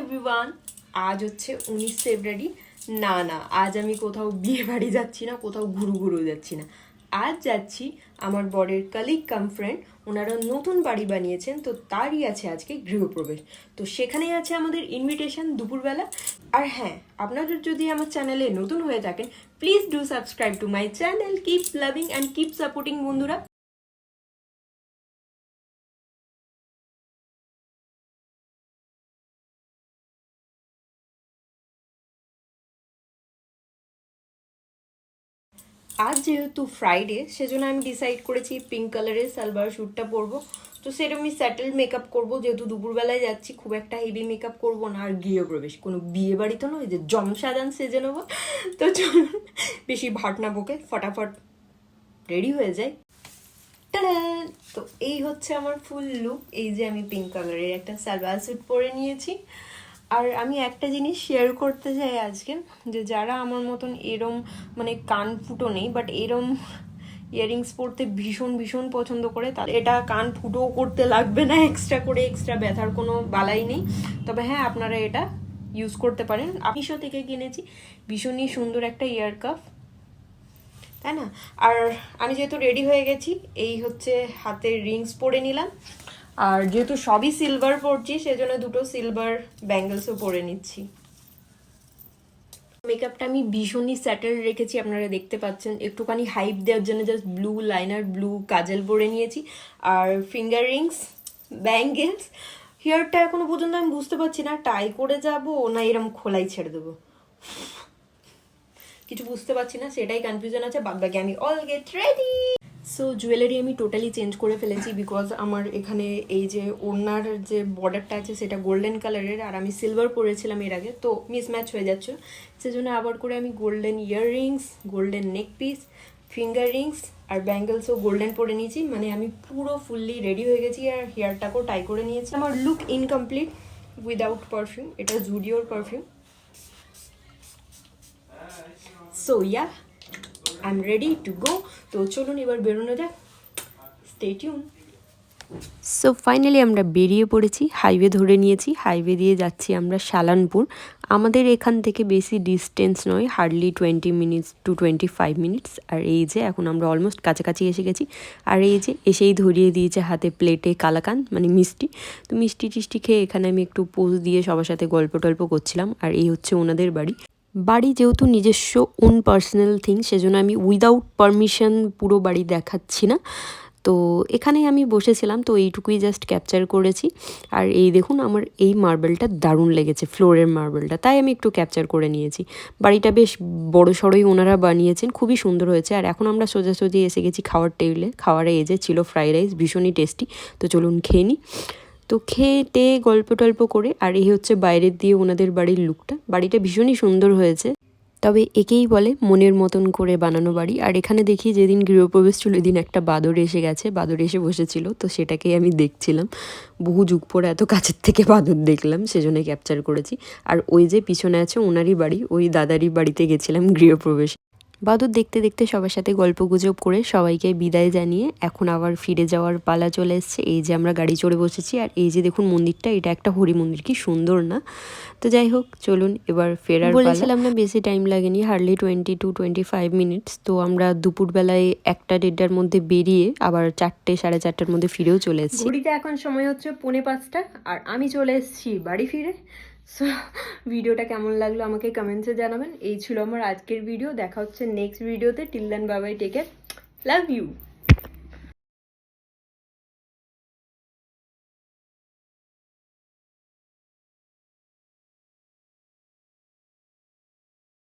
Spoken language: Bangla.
এভরিওয়ান আজ হচ্ছে উনিশ ফেব্রুয়ারি। না না, আজ আমি কোথাও বিয়ে বাড়ি যাচ্ছি না, কোথাও ঘুরু ঘুরু যাচ্ছি না। আজ যাচ্ছি আমার বরের কালিগ কাম ফ্রেন্ড ওনারা নতুন বাড়ি বানিয়েছেন, তো তারই আছে আজকে গৃহপ্রবেশ। তো সেখানেই আছে আমাদের ইনভিটেশন দুপুরবেলা। আর হ্যাঁ আপনাদের যদি আমার চ্যানেলে নতুন হয়ে থাকেন please do subscribe to my channel keep loving and keep supporting বন্ধুরা। আজ যেহেতু ফ্রাইডে সেজন্য আমি ডিসাইড করেছি পিঙ্ক কালারের সালবার স্যুটটা পরবো। তো সেরকম আমি স্যাটেল মেকআপ করব, যেহেতু দুপুরবেলায় যাচ্ছি, খুব একটা হেভি মেকআপ করব না, আর গৃহপ্রবেশ কোনো বিয়ে বাড়ি তো নয় যে জম সাজান সেজে নেব তো চলুন, বেশি ভাট না বকে, ফটাফট রেডি হয়ে যায়! তো এই হচ্ছে আমার ফুল লুক এই যে আমি পিঙ্ক কালারের একটা সালবার স্যুট পরে নিয়েছি। আর আমি একটা জিনিস শেয়ার করতে চাই আজকে, যে যারা আমার মতন এরম মানে কান ফুটো নেই বাট এরম ইয়ারিংস পরতে ভীষণ ভীষণ পছন্দ করে তাহলে এটা কান ফুটোও করতে লাগবে না এক্সট্রা করে এক্সট্রা ব্যথার কোনো বালাই নেই। তবে হ্যাঁ আপনারা এটা ইউজ করতে পারেন। মিশো থেকে কিনেছি, ভীষণই সুন্দর একটা ইয়ার কাফ তাই না? আর আমি যেহেতু রেডি হয়ে গেছি, এই হচ্ছে হাতের রিংস পরে নিলাম। আর যেহেতু সবই সিলভার পরছি, সেজন্য দুটো সিলভার ব্যাঙ্গেলসও পরে নিচ্ছি। মেকআপটা আমি ভীষণই স্যাটেল রেখেছি, আপনারা দেখতে পাচ্ছেন। একটুখানি হাইপ দেওয়ার জন্য just blue liner blue kajal পরে নিয়েছি। আর ফিঙ্গার রিংস ব্যাঙ্গেলস হেয়ারটা এখনও পর্যন্ত আমি বুঝতে পারছি না টাই করে যাব না এরম খোলাই ছেড়ে দেবো। কিছু বুঝতে পারছি না, সেটাই কনফিউশন আছে বাদ বাকি আমি all get ready so jewellery আমি টোটালি চেঞ্জ করে ফেলেছি বিকজ আমার এখানে এই যে ওড়নার যে বর্ডারটা আছে, সেটা গোল্ডেন কালারের আর আমি সিলভার পরেছিলাম এর আগে, তো মিসম্যাচ হয়ে যাচ্ছে। সেজন্য আবার করে আমি golden earrings golden neck piece finger rings আর ব্যাঙ্গেলসও গোল্ডেন পরে নিয়েছি। মানে আমি পুরো ফুললি রেডি হয়ে গেছি আর হেয়ারটাকেও টাই করে নিয়েছি। আমার লুক ইনকমপ্লিট উইদাউট পারফিউম এটা জুডিওর perfume so yeah I am ready to go তো চলুন এবার বেরোনো যাক। স্টে টিউন সো ফাইনালি আমরা বেরিয়ে পড়েছি হাইওয়ে ধরে নিয়েছি। হাইওয়ে দিয়ে যাচ্ছি আমরা শালানপুর আমাদের এখান থেকে বেশি ডিস্টেন্স নয় hardly twenty minutes to twenty five minutes আর এই যে এখন আমরা অলমোস্ট কাছাকাছি এসে গেছি। আর এই যে এসেই ধরিয়ে দিয়েছে হাতে প্লেটে কালাকান মানে মিষ্টি। তো মিষ্টি টিষ্টি খেয়ে এখানে আমি একটু পোজ দিয়ে সবার সাথে গল্প টল্প করছিলাম। আর এই হচ্ছে ওনাদের বাড়ি। বাড়ি যেহেতু নিজস্ব ওন পার্সোনাল থিং সেজন্য আমি উইদাউট পারমিশন পুরো বাড়ি দেখাচ্ছি না। তো এখানেই আমি বসেছিলাম, তো এইটুকুই জাস্ট ক্যাপচার করেছি। আর এই দেখুন, আমার এই মার্বেলটা দারুণ লেগেছে ফ্লোরের মার্বেলটা তাই আমি একটু ক্যাপচার করে নিয়েছি। বাড়িটা বেশ বড় সড়োই ওনারা বানিয়েছেন, খুবই সুন্দর হয়েছে। আর এখন আমরা সোজাসুজি এসে গেছি খাওয়ার টেবিলে খাওয়ারে এজে ছিল ফ্রাইড রাইস ভীষণই টেস্টি তো চলুন খেয়ে নিই তো খেয়ে টেয়ে গল্প টল্প করে, আর এই হচ্ছে বাইরের দিয়ে ওনাদের বাড়ির লুকটা। বাড়িটা ভীষণই সুন্দর হয়েছে। তবে একেই বলে মনের মতন করে বানানো বাড়ি। আর এখানে দেখি যেদিন গৃহপ্রবেশ ছিল ওই একটা বাদর এসে গেছে। বাদর এসে বসেছিল, তো সেটাকেই আমি দেখছিলাম। বহু যুগ পরে এত কাছের থেকে বাদর দেখলাম সেজন্য ক্যাপচার করেছি। আর ওই যে পিছনে আছে ওনারই বাড়ি, ওই দাদারই বাড়িতে গেছিলাম গৃহপ্রবেশ। বাদর দেখতে দেখতে সবার সাথে গল্প গুজব করে সবাইকে বিদায় জানিয়ে এখন আবার ফিরে যাওয়ার পালা চলে এসছে। এই যে আমরা গাড়ি চড়ে বসেছি আর এই যে দেখুন মন্দিরটা এটা একটা হরি মন্দির কি সুন্দর না? তো যাই হোক চলুন এবার ফেরার বলেছিলাম না বেশি টাইম লাগেনি hardly twenty to twenty five minutes তো আমরা দুপুরবেলায় একটা দেড়টার মধ্যে বেরিয়ে আবার চারটে সাড়ে চারটার মধ্যে ফিরেও চলে এসেছি। ঘড়িতে এখন সময় হচ্ছে পৌনে পাঁচটা আর আমি চলে এসেছি বাড়ি ফিরে। সো ভিডিওটা কেমন লাগল আমাকে কমেন্টসে জানাবেন। এই ছিল আমার আজকের ভিডিও দেখা হচ্ছে নেক্সট ভিডিওতে টিল দেন বাবাই টেকে লাভ ইউ